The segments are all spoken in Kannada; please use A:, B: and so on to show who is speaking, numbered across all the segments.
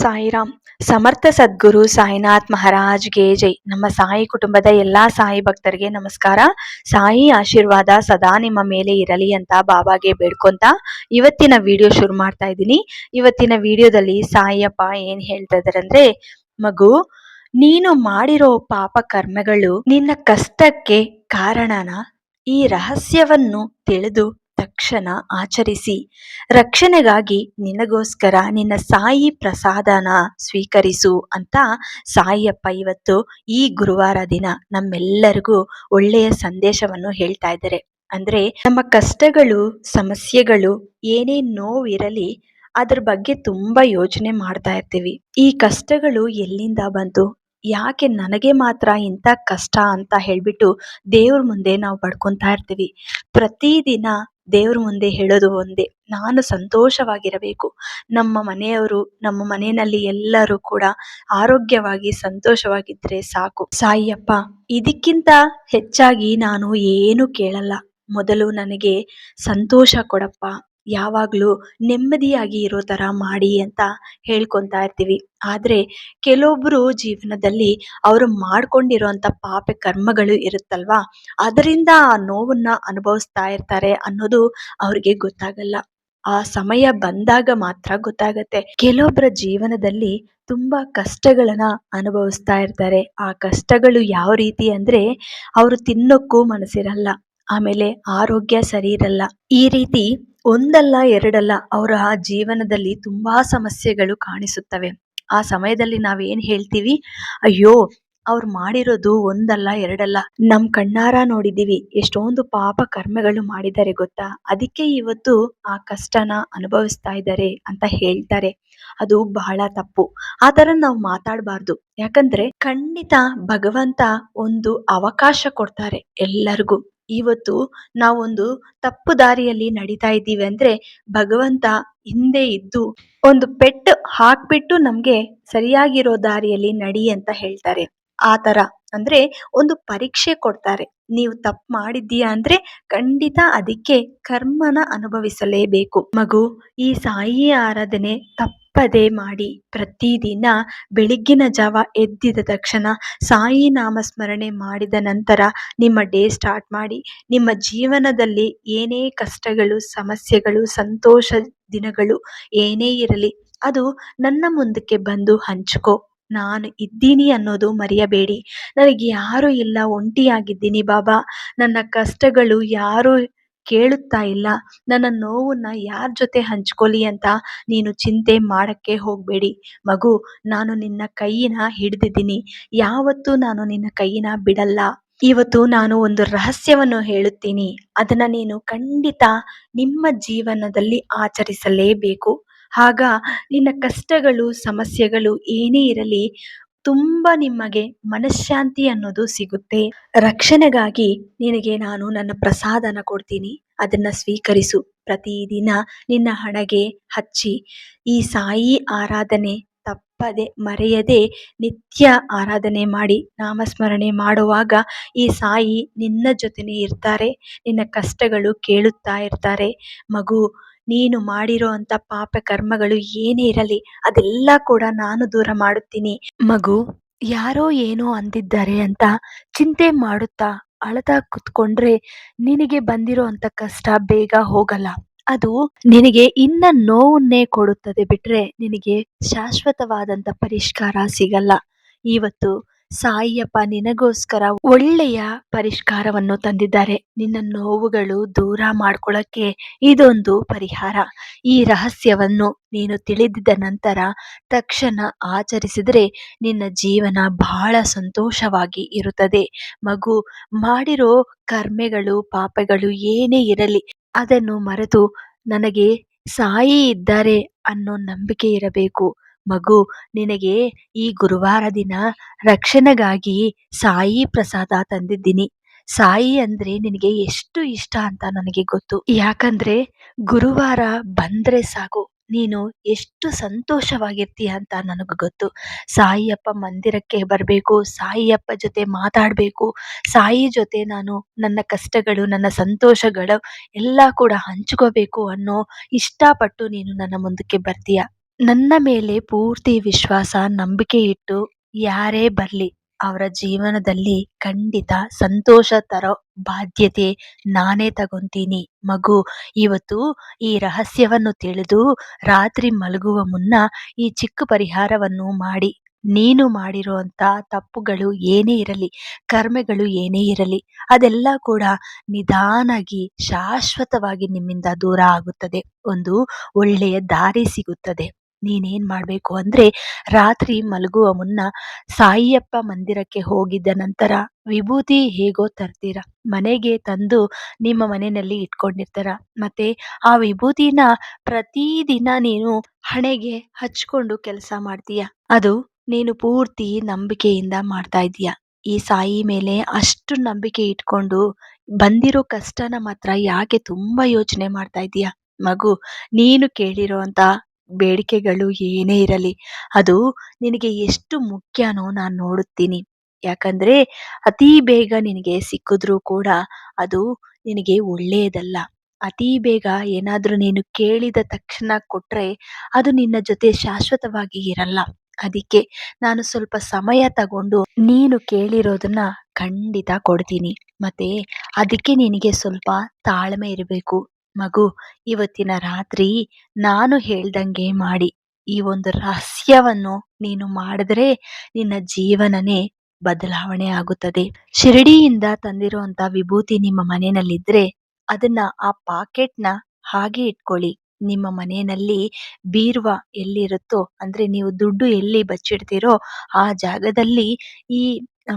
A: ಸಾಯಿರಾಮ್. ಸಮರ್ಥ ಸದ್ಗುರು ಸಾಯಿನಾಥ್ ಮಹಾರಾಜ್ಗೆ ಜೈ. ನಮ್ಮ ಸಾಯಿ ಕುಟುಂಬದ ಎಲ್ಲಾ ಸಾಯಿ ಭಕ್ತರಿಗೆ ನಮಸ್ಕಾರ. ಸಾಯಿ ಆಶೀರ್ವಾದ ಸದಾ ನಿಮ್ಮ ಮೇಲೆ ಇರಲಿ ಅಂತ ಬಾಬಾಗೆ ಬೇಡ್ಕೊಂತ ಇವತ್ತಿನ ವಿಡಿಯೋ ಶುರು ಮಾಡ್ತಾ ಇದ್ದೀನಿ. ಇವತ್ತಿನ ವಿಡಿಯೋದಲ್ಲಿ ಸಾಯಿಯಪ್ಪ ಏನ್ ಹೇಳ್ತಾ ಇದಾರೆ ಮಗು, ನೀನು ಮಾಡಿರೋ ಪಾಪ ಕರ್ಮಗಳು ನಿನ್ನ ಕಷ್ಟಕ್ಕೆ ಕಾರಣನ ಈ ರಹಸ್ಯವನ್ನು ತಿಳಿದು ತಕ್ಷಣ ಆಚರಿಸಿ. ರಕ್ಷಣೆಗಾಗಿ ನಿನಗೋಸ್ಕರ ನಿನ್ನ ಸಾಯಿ ಪ್ರಸಾದನ ಸ್ವೀಕರಿಸು ಅಂತ ಸಾಯಿಯಪ್ಪ ಇವತ್ತು ಈ ಗುರುವಾರ ದಿನ ನಮ್ಮೆಲ್ಲರಿಗೂ ಒಳ್ಳೆಯ ಸಂದೇಶವನ್ನು ಹೇಳ್ತಾ ಇದ್ದಾರೆ. ಅಂದ್ರೆ ನಮ್ಮ ಕಷ್ಟಗಳು, ಸಮಸ್ಯೆಗಳು, ಏನೇ ನೋವಿರಲಿ ಅದ್ರ ಬಗ್ಗೆ ತುಂಬಾ ಯೋಚನೆ ಮಾಡ್ತಾ ಇರ್ತೀವಿ. ಈ ಕಷ್ಟಗಳು ಎಲ್ಲಿಂದ ಬಂತು? ಯಾಕೆ ನನಗೆ ಮಾತ್ರ ಇಂಥ ಕಷ್ಟ ಅಂತ ಹೇಳ್ಬಿಟ್ಟು ದೇವ್ರ ಮುಂದೆ ನಾವು ಪಡ್ಕೊತಾ ಇರ್ತೀವಿ. ಪ್ರತಿದಿನ ದೇವ್ರ ಮುಂದೆ ಹೇಳೋದು ಒಂದೇ. ನಾನು ಸಂತೋಷವಾಗಿರಬೇಕು. ನಮ್ಮ ಮನೆಯವರು, ನಮ್ಮ ಮನೆಯಲ್ಲಿ ಎಲ್ಲರೂ ಕೂಡ ಆರೋಗ್ಯವಾಗಿ ಸಂತೋಷವಾಗಿದ್ರೆ ಸಾಕು. ಸಾಯಿಯಪ್ಪ, ಇದಕ್ಕಿಂತ ಹೆಚ್ಚಾಗಿ ನಾನು ಏನು ಕೇಳಲ್ಲ. ಮೊದಲು ನನಗೆ ಸಂತೋಷ ಕೊಡಪ್ಪ. ಯಾವಾಗಲೂ ನೆಮ್ಮದಿಯಾಗಿ ಇರೋ ಥರ ಮಾಡಿ ಅಂತ ಹೇಳ್ಕೊತಾ ಇರ್ತೀವಿ. ಆದರೆ ಕೆಲವೊಬ್ಬರು ಜೀವನದಲ್ಲಿ ಅವರು ಮಾಡ್ಕೊಂಡಿರೋಂಥ ಪಾಪ ಕರ್ಮಗಳು ಇರುತ್ತಲ್ವಾ? ಅದರಿಂದ ಆ ನೋವನ್ನ ಅನುಭವಿಸ್ತಾ ಇರ್ತಾರೆ ಅನ್ನೋದು ಅವ್ರಿಗೆ ಗೊತ್ತಾಗಲ್ಲ. ಆ ಸಮಯ ಬಂದಾಗ ಮಾತ್ರ ಗೊತ್ತಾಗತ್ತೆ. ಕೆಲವೊಬ್ಬರ ಜೀವನದಲ್ಲಿ ತುಂಬಾ ಕಷ್ಟಗಳನ್ನ ಅನುಭವಿಸ್ತಾ ಇರ್ತಾರೆ. ಆ ಕಷ್ಟಗಳು ಯಾವ ರೀತಿ ಅಂದ್ರೆ ಅವರು ತಿನ್ನೋಕ್ಕೂ ಮನಸ್ಸಿರಲ್ಲ. ಆಮೇಲೆ ಆರೋಗ್ಯ ಸರಿ ಇರಲ್ಲ. ಈ ರೀತಿ ಒಂದಲ್ಲ ಎರಡಲ್ಲ ಅವರ ಜೀವನದಲ್ಲಿ ತುಂಬಾ ಸಮಸ್ಯೆಗಳು ಕಾಣಿಸುತ್ತವೆ. ಆ ಸಮಯದಲ್ಲಿ ನಾವೇನ್ ಹೇಳ್ತೀವಿ? ಅಯ್ಯೋ, ಅವ್ರು ಮಾಡಿರೋದು ಒಂದಲ್ಲ ಎರಡಲ್ಲ. ನಮ್ ಕಣ್ಣಾರ ನೋಡಿದೀವಿ. ಎಷ್ಟೊಂದು ಪಾಪ ಕರ್ಮಗಳು ಮಾಡಿದ್ದಾರೆ ಗೊತ್ತಾ? ಅದಕ್ಕೆ ಇವತ್ತು ಆ ಕಷ್ಟನ ಅನುಭವಿಸ್ತಾ ಇದ್ದಾರೆ ಅಂತ ಹೇಳ್ತಾರೆ. ಅದು ಬಹಳ ತಪ್ಪು. ಆ ತರ ನಾವು ಮಾತಾಡಬಾರ್ದು. ಯಾಕಂದ್ರೆ ಖಂಡಿತ ಭಗವಂತ ಒಂದು ಅವಕಾಶ ಕೊಡ್ತಾರೆ ಎಲ್ಲರಿಗೂ. ಇವತ್ತು ನಾವೊಂದು ತಪ್ಪು ದಾರಿಯಲ್ಲಿ ನಡೀತಾ ಇದ್ದೀವಿ ಅಂದ್ರೆ ಭಗವಂತ ಹಿಂದೆ ಇದ್ದು ಒಂದು ಪೆಟ್ಟು ಹಾಕ್ಬಿಟ್ಟು ನಮ್ಗೆ ಸರಿಯಾಗಿರೋ ದಾರಿಯಲ್ಲಿ ನಡಿ ಅಂತ ಹೇಳ್ತಾರೆ. ಆ ತರ ಅಂದ್ರೆ ಒಂದು ಪರೀಕ್ಷೆ ಕೊಡ್ತಾರೆ. ನೀವು ತಪ್ಪು ಮಾಡಿದ್ದೀಯಾ ಅಂದ್ರೆ ಖಂಡಿತ ಅದಕ್ಕೆ ಕರ್ಮನ ಅನುಭವಿಸಲೇಬೇಕು. ಮಗು, ಈ ಸಾಯಿ ಆರಾಧನೆ ತಪ್ಪದೆ ಮಾಡಿ. ಪ್ರತಿದಿನ ಬೆಳಿಗ್ಗಿನ ಜಾವ ಎದ್ದಿದ ತಕ್ಷಣ ಸಾಯಿ ನಾಮಸ್ಮರಣೆ ಮಾಡಿದ ನಂತರ ನಿಮ್ಮ ಡೇ ಸ್ಟಾರ್ಟ್ ಮಾಡಿ. ನಿಮ್ಮ ಜೀವನದಲ್ಲಿ ಏನೇ ಕಷ್ಟಗಳು, ಸಮಸ್ಯೆಗಳು, ಸಂತೋಷ ದಿನಗಳು ಏನೇ ಇರಲಿ, ಅದು ನನ್ನ ಮುಂದಕ್ಕೆ ಬಂದು ಹಂಚ್ಕೋ. ನಾನು ಇದ್ದೀನಿ ಅನ್ನೋದು ಮರೆಯಬೇಡಿ. ನನಗೆ ಯಾರು ಇಲ್ಲ, ಒಂಟಿಯಾಗಿದ್ದೀನಿ ಬಾಬಾ. ನನ್ನ ಕಷ್ಟಗಳು ಯಾರು ಕೇಳುತ್ತಾ ಇಲ್ಲ. ನನ್ನ ನೋವನ್ನ ಯಾರ ಜೊತೆ ಹಂಚ್ಕೊಲಿ ಅಂತ ನೀನು ಚಿಂತೆ ಮಾಡಕ್ಕೆ ಹೋಗಬೇಡಿ. ಮಗು, ನಾನು ನಿನ್ನ ಕೈಯಿನ ಹಿಡಿದಿದ್ದೀನಿ. ಯಾವತ್ತೂ ನಾನು ನಿನ್ನ ಕೈಯಿನ ಬಿಡಲ್ಲ. ಇವತ್ತು ನಾನು ಒಂದು ರಹಸ್ಯವನ್ನು ಹೇಳುತ್ತೀನಿ. ಅದನ್ನ ನೀನು ಖಂಡಿತ ನಿಮ್ಮ ಜೀವನದಲ್ಲಿ ಆಚರಿಸಲೇಬೇಕು. ಆಗ ನಿನ್ನ ಕಷ್ಟಗಳು, ಸಮಸ್ಯೆಗಳು ಏನೇ ಇರಲಿ ತುಂಬ ನಿಮಗೆ ಮನಃಶಾಂತಿ ಅನ್ನೋದು ಸಿಗುತ್ತೆ. ರಕ್ಷಣೆಗಾಗಿ ನಿನಗೆ ನಾನು ನನ್ನ ಪ್ರಸಾದನ ಕೊಡ್ತೀನಿ. ಅದನ್ನು ಸ್ವೀಕರಿಸು. ಪ್ರತಿದಿನ ನಿನ್ನ ಹಣಗೆ ಹಚ್ಚಿ. ಈ ಸಾಯಿ ಆರಾಧನೆ ತಪ್ಪದೆ ಮರೆಯದೆ ನಿತ್ಯ ಆರಾಧನೆ ಮಾಡಿ, ನಾಮಸ್ಮರಣೆ ಮಾಡುವಾಗ ಈ ಸಾಯಿ ನಿನ್ನ ಜೊತೆನೇ ಇರ್ತಾರೆ. ನಿನ್ನ ಕಷ್ಟಗಳು ಕೇಳುತ್ತಾ ಇರ್ತಾರೆ. ಮಗು ನೀನು ಮಾಡಿರೋ ಅಂತ ಪಾಪ ಕರ್ಮಗಳು ಏನೇ ಇರಲಿ, ಅದೆಲ್ಲ ಕೂಡ ನಾನು ದೂರ ಮಾಡುತ್ತೀನಿ. ಮಗು, ಯಾರೋ ಏನೋ ಅಂದಿದ್ದಾರೆ ಅಂತ ಚಿಂತೆ ಮಾಡುತ್ತಾ ಅಳತಾ ಕುತ್ಕೊಂಡ್ರೆ ನಿನಗೆ ಬಂದಿರೋ ಅಂತ ಕಷ್ಟ ಬೇಗ ಹೋಗಲ್ಲ. ಅದು ನಿನಗೆ ಇನ್ನ ನೋವನ್ನೇ ಕೊಡುತ್ತದೆ ಬಿಟ್ರೆ ನಿನಗೆ ಶಾಶ್ವತವಾದಂತ ಪರಿಷ್ಕಾರ ಸಿಗಲ್ಲ. ಇವತ್ತು ಸಾಯಿಯಪ್ಪ, ನಿನಗೋಸ್ಕರ ಒಳ್ಳೆಯ ಪರಿಷ್ಕಾರವನ್ನು ತಂದಿದ್ದಾರೆ. ನಿನ್ನ ನೋವುಗಳು ದೂರ ಮಾಡ್ಕೊಳ್ಳಕ್ಕೆ ಇದೊಂದು ಪರಿಹಾರ. ಈ ರಹಸ್ಯವನ್ನು ನೀನು ತಿಳಿದಿದ್ದ ನಂತರ ತಕ್ಷಣ ಆಚರಿಸಿದರೆ ನಿನ್ನ ಜೀವನ ಬಹಳ ಸಂತೋಷವಾಗಿ ಇರುತ್ತದೆ. ಮಗು, ಮಾಡಿರೋ ಕರ್ಮೆಗಳು, ಪಾಪಗಳು ಏನೇ ಇರಲಿ, ಅದನ್ನು ಮರೆತು ನನಗೆ ಸಾಯಿ ಇದ್ದಾರೆ ಅನ್ನೋ ನಂಬಿಕೆ ಇರಬೇಕು. ಮಗು, ನಿನಗೆ ಈ ಗುರುವಾರ ದಿನ ರಕ್ಷಣೆಗಾಗಿ ಸಾಯಿ ಪ್ರಸಾದ ತಂದಿದ್ದೀನಿ. ಸಾಯಿ ಅಂದ್ರೆ ನಿನಗೆ ಎಷ್ಟು ಇಷ್ಟ ಅಂತ ನನಗೆ ಗೊತ್ತು. ಯಾಕಂದ್ರೆ ಗುರುವಾರ ಬಂದ್ರೆ ಸಾಕು. ನೀನು ಎಷ್ಟು ಸಂತೋಷವಾಗಿರ್ತೀಯ ಅಂತ ನನಗೆ ಗೊತ್ತು. ಸಾಯಿಯಪ್ಪ ಮಂದಿರಕ್ಕೆ ಬರಬೇಕು, ಸಾಯಿಯಪ್ಪ ಜೊತೆ ಮಾತಾಡಬೇಕು, ಸಾಯಿ ಜೊತೆ ನಾನು ನನ್ನ ಕಷ್ಟಗಳು, ನನ್ನ ಸಂತೋಷಗಳು ಎಲ್ಲ ಕೂಡ ಹಂಚ್ಕೋಬೇಕು ಅನ್ನೋ ಇಷ್ಟಪಟ್ಟು ನೀನು ನನ್ನ ಮುಂದಕ್ಕೆ ಬರ್ತೀಯ. ನನ್ನ ಮೇಲೆ ಪೂರ್ತಿ ವಿಶ್ವಾಸ, ನಂಬಿಕೆ ಇಟ್ಟು ಯಾರೇ ಬರಲಿ, ಅವರ ಜೀವನದಲ್ಲಿ ಖಂಡಿತ ಸಂತೋಷ ತರೋ ಬಾಧ್ಯತೆ ನಾನೇ ತಗೊಂತೀನಿ. ಮಗು, ಇವತ್ತು ಈ ರಹಸ್ಯವನ್ನು ತಿಳಿದು ರಾತ್ರಿ ಮಲಗುವ ಮುನ್ನ ಈ ಚಿಕ್ಕ ಪರಿಹಾರವನ್ನು ಮಾಡಿ, ನೀನು ಮಾಡಿರುವಂಥ ತಪ್ಪುಗಳು ಏನೇ ಇರಲಿ, ಕರ್ಮೆಗಳು ಏನೇ ಇರಲಿ, ಅದೆಲ್ಲ ಕೂಡ ನಿಧಾನಾಗಿ, ಶಾಶ್ವತವಾಗಿ ನಿಮ್ಮಿಂದ ದೂರ ಆಗುತ್ತದೆ. ಒಂದು ಒಳ್ಳೆಯ ದಾರಿ ಸಿಗುತ್ತದೆ. ನೀನೇನ್ ಮಾಡಬೇಕು ಅಂದ್ರೆ ರಾತ್ರಿ ಮಲಗುವ ಮುನ್ನ ಸಾಯಿಯಪ್ಪ ಮಂದಿರಕ್ಕೆ ಹೋಗಿದ್ದ ನಂತರ, ವಿಭೂತಿ ಹೇಗೋ ತರ್ತೀರ? ಮನೆಗೆ ತಂದು ನಿಮ್ಮ ಮನೆಯಲ್ಲಿ ಇಟ್ಕೊಂಡಿರ್ತಾರ? ಮತ್ತೆ ಆ ವಿಭೂತಿನ ಪ್ರತಿದಿನ ನೀನು ಹಣೆಗೆ ಹಚ್ಕೊಂಡು ಕೆಲಸ ಮಾಡ್ತೀಯ? ಅದು ನೀನು ಪೂರ್ತಿ ನಂಬಿಕೆಯಿಂದ ಮಾಡ್ತಾ ಇದೀಯ ಈ ಸಾಯಿ ಮೇಲೆ ಅಷ್ಟು ನಂಬಿಕೆ ಇಟ್ಕೊಂಡು ಬಂದಿರೋ ಕಷ್ಟನ ಮಾತ್ರ ಯಾಕೆ ತುಂಬಾ ಯೋಚನೆ ಮಾಡ್ತಾ ಇದೀಯ ಮಗು, ನೀನು ಕೇಳಿರುವಂತ ಬೇಡಿಕೆಗಳು ಏನೇ ಇರಲಿ, ಅದು ನಿನಗೆ ಎಷ್ಟು ಮುಖ್ಯನೋ ನಾನು ನೋಡುತ್ತೀನಿ. ಯಾಕಂದ್ರೆ ಅತಿ ಬೇಗ ನಿನಗೆ ಸಿಕ್ಕಿದ್ರೂ ಕೂಡ ಅದು ನಿನಗೆ ಒಳ್ಳೆಯದಲ್ಲ. ಅತಿ ಬೇಗ ಏನಾದರೂ ನೀನು ಕೇಳಿದ ತಕ್ಷಣ ಕೊಟ್ರೆ ಅದು ನಿನ್ನ ಜೊತೆ ಶಾಶ್ವತವಾಗಿ ಇರಲ್ಲ. ಅದಕ್ಕೆ ನಾನು ಸ್ವಲ್ಪ ಸಮಯ ತಗೊಂಡು ನೀನು ಕೇಳಿರೋದನ್ನ ಖಂಡಿತ ಕೊಡ್ತೀನಿ. ಮತ್ತೆ ಅದಕ್ಕೆ ನಿನಗೆ ಸ್ವಲ್ಪ ತಾಳ್ಮೆ ಇರಬೇಕು. ಮಗು, ಇವತ್ತಿನ ರಾತ್ರಿ ನಾನು ಹೇಳ್ದಂಗೆ ಮಾಡಿ. ಈ ಒಂದು ರಹಸ್ಯವನ್ನು ನೀನು ಮಾಡಿದ್ರೆ ನಿನ್ನ ಜೀವನನೇ ಬದಲಾವಣೆ ಆಗುತ್ತದೆ. ಶಿರಡಿಯಿಂದ ತಂದಿರುವಂತ ವಿಭೂತಿ ನಿಮ್ಮ ಮನೆಯಲ್ಲಿದ್ರೆ ಅದನ್ನ ಆ ಪಾಕೆಟ್ನ ಹಾಗೆ ಇಟ್ಕೊಳ್ಳಿ. ನಿಮ್ಮ ಮನೆಯಲ್ಲಿ ಬೀರುವ ಎಲ್ಲಿರುತ್ತೋ, ಅಂದ್ರೆ ನೀವು ದುಡ್ಡು ಎಲ್ಲಿ ಬಚ್ಚಿಡ್ತೀರೋ ಆ ಜಾಗದಲ್ಲಿ ಈ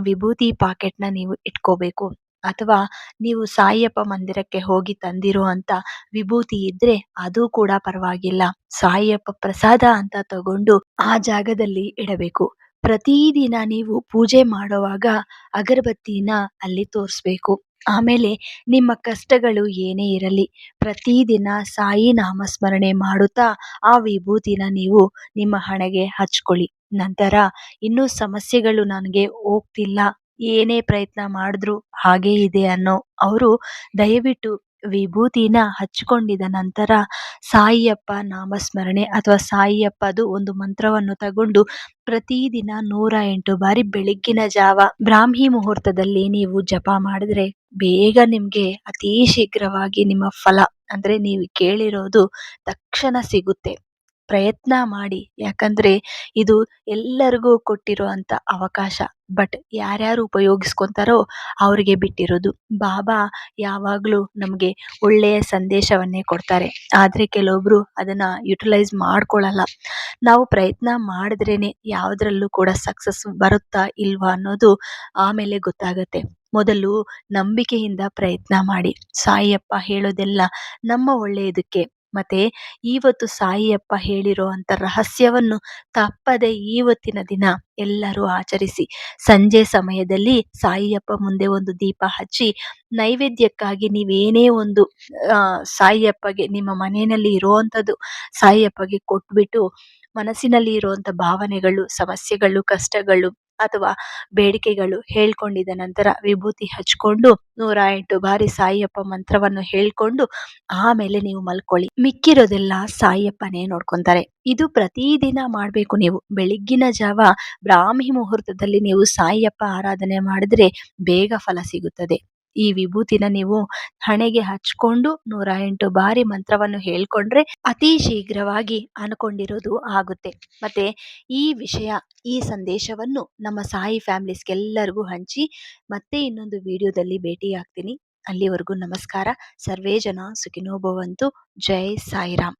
A: ವಿಭೂತಿ ಪಾಕೆಟ್ನ ನೀವು ಇಟ್ಕೋಬೇಕು. ಅಥವಾ ನೀವು ಸಾಯಿಯಪ್ಪ ಮಂದಿರಕ್ಕೆ ಹೋಗಿ ತಂದಿರುವಂತ ವಿಭೂತಿ ಇದ್ರೆ ಅದು ಕೂಡ ಪರವಾಗಿಲ್ಲ. ಸಾಯಿಯಪ್ಪ ಪ್ರಸಾದ ಅಂತ ತಗೊಂಡು ಆ ಜಾಗದಲ್ಲಿ ಇಡಬೇಕು. ಪ್ರತಿದಿನ ನೀವು ಪೂಜೆ ಮಾಡುವಾಗ ಅಗರಬತ್ತಿನ ಅಲ್ಲಿ ತೋರಿಸ್ಬೇಕು. ಆಮೇಲೆ ನಿಮ್ಮ ಕಷ್ಟಗಳು ಏನೇ ಇರಲಿ, ಪ್ರತಿದಿನ ಸಾಯಿ ನಾಮಸ್ಮರಣೆ ಮಾಡುತ್ತಾ ಆ ವಿಭೂತಿನ ನೀವು ನಿಮ್ಮ ಹಣೆಗೆ ಹಚ್ಕೊಳ್ಳಿ. ನಂತರ ಇನ್ನೂ ಸಮಸ್ಯೆಗಳು ನನಗೆ ಹೋಗ್ತಿಲ್ಲ. ಏನೇ ಪ್ರಯತ್ನ ಮಾಡಿದ್ರು ಹಾಗೇ ಇದೆ ಅನ್ನೋ ಅವರು ದಯವಿಟ್ಟು ವಿಭೂತಿನ ಹಚ್ಚಿಕೊಂಡಿದ ನಂತರ ಸಾಯಿಯಪ್ಪ ನಾಮಸ್ಮರಣೆ ಅಥವಾ ಸಾಯಿಯಪ್ಪದು ಒಂದು ಮಂತ್ರವನ್ನು ತಗೊಂಡು ಪ್ರತಿದಿನ ನೂರ ಎಂಟು ಬಾರಿ ಬೆಳಗ್ಗಿನ ಜಾವ ಬ್ರಾಹ್ಮಿ ಮುಹೂರ್ತದಲ್ಲಿ ನೀವು ಜಪ ಮಾಡಿದ್ರೆ ಬೇಗ ನಿಮ್ಗೆ ಅತಿ ಶೀಘ್ರವಾಗಿ ನಿಮ್ಮ ಫಲ. ಅಂದ್ರೆ ನೀವು ಕೇಳಿರೋದು ತಕ್ಷಣ ಸಿಗುತ್ತೆ. ಪ್ರಯತ್ನ ಮಾಡಿ. ಯಾಕಂದ್ರೆ ಇದು ಎಲ್ಲರಿಗೂ ಕೊಟ್ಟಿರುವಂತ ಅವಕಾಶ. ಬಟ್ ಯಾರ್ಯಾರು ಉಪಯೋಗಿಸ್ಕೊಂತಾರೋ ಅವ್ರಿಗೆ ಬಿಟ್ಟಿರೋದು. ಬಾಬಾ ಯಾವಾಗ್ಲೂ ನಮ್ಗೆ ಒಳ್ಳೆಯ ಸಂದೇಶವನ್ನೇ ಕೊಡ್ತಾರೆ. ಆದ್ರೆ ಕೆಲವೊಬ್ರು ಅದನ್ನ ಯುಟಿಲೈಸ್ ಮಾಡ್ಕೊಳ್ಳಲ್ಲ ನಾವು ಪ್ರಯತ್ನ ಮಾಡಿದ್ರೇನೆ ಯಾವ್ದ್ರಲ್ಲೂ ಕೂಡ ಸಕ್ಸಸ್ ಬರುತ್ತಾ ಇಲ್ವಾ ಅನ್ನೋದು ಆಮೇಲೆ ಗೊತ್ತಾಗತ್ತೆ. ಮೊದಲು ನಂಬಿಕೆಯಿಂದ ಪ್ರಯತ್ನ ಮಾಡಿ. ಸಾಯಿಯಪ್ಪ ಹೇಳೋದೆಲ್ಲ ನಮ್ಮ ಒಳ್ಳೆಯದಕ್ಕೆ. ಮತ್ತೆ ಇವತ್ತು ಸಾಯಿಯಪ್ಪ ಹೇಳಿರೋ ಅಂತ ರಹಸ್ಯವನ್ನು ತಪ್ಪದೆ ಇವತ್ತಿನ ದಿನ ಎಲ್ಲರೂ ಆಚರಿಸಿ. ಸಂಜೆ ಸಮಯದಲ್ಲಿ ಸಾಯಿಯಪ್ಪ ಮುಂದೆ ಒಂದು ದೀಪ ಹಚ್ಚಿ, ನೈವೇದ್ಯಕ್ಕಾಗಿ ನೀವೇನೇ ಒಂದು ಸಾಯಿಯಪ್ಪಗೆ ನಿಮ್ಮ ಮನೆಯಲ್ಲಿ ಇರುವಂಥದ್ದು ಸಾಯಿಯಪ್ಪಗೆ ಕೊಟ್ಬಿಟ್ಟು ಮನಸ್ಸಿನಲ್ಲಿ ಇರುವಂತ ಭಾವನೆಗಳು, ಸಮಸ್ಯೆಗಳು, ಕಷ್ಟಗಳು ಅಥವಾ ಬೇಡಿಕೆಗಳು ಹೇಳ್ಕೊಂಡಿದ ನಂತರ ವಿಭೂತಿ ಹಚ್ಕೊಂಡು ನೂರ ಎಂಟು ಬಾರಿ ಸಾಯಿಯಪ್ಪ ಮಂತ್ರವನ್ನು ಹೇಳ್ಕೊಂಡು ಆಮೇಲೆ ನೀವು ಮಲ್ಕೊಳ್ಳಿ. ಮಿಕ್ಕಿರೋದೆಲ್ಲ ಸಾಯಿಯಪ್ಪನೇ ನೋಡ್ಕೊಂತಾರೆ. ಇದು ಪ್ರತಿದಿನ ಮಾಡಬೇಕು ನೀವು. ಬೆಳಿಗ್ಗಿನ ಜಾವ ಬ್ರಾಹ್ಮಿ ಮುಹೂರ್ತದಲ್ಲಿ ನೀವು ಸಾಯಿಯಪ್ಪ ಆರಾಧನೆ ಮಾಡಿದ್ರೆ ಬೇಗ ಫಲ ಸಿಗುತ್ತದೆ. ಈ ವಿಭೂತಿನ ನೀವು ಹಣೆಗೆ ಹಚ್ಕೊಂಡು ನೂರ ಎಂಟು ಬಾರಿ ಮಂತ್ರವನ್ನು ಹೇಳ್ಕೊಂಡ್ರೆ ಅತಿ ಶೀಘ್ರವಾಗಿ ಅನ್ಕೊಂಡಿರೋದು ಆಗುತ್ತೆ. ಮತ್ತೆ ಈ ವಿಷಯ, ಈ ಸಂದೇಶವನ್ನು ನಮ್ಮ ಸಾಯಿ ಫ್ಯಾಮಿಲೀಸ್ಗೆಲ್ಲರಿಗೂ ಹಂಚಿ ಮತ್ತೆ ಇನ್ನೊಂದು ವಿಡಿಯೋದಲ್ಲಿ ಭೇಟಿ ಆಗ್ತೀನಿ ಅಲ್ಲಿವರೆಗೂ ನಮಸ್ಕಾರ. ಸರ್ವೇ ಜನ ಸುಖಿನೋ ಭವಂತು. ಜೈ ಸಾಯಿರಾಮ್.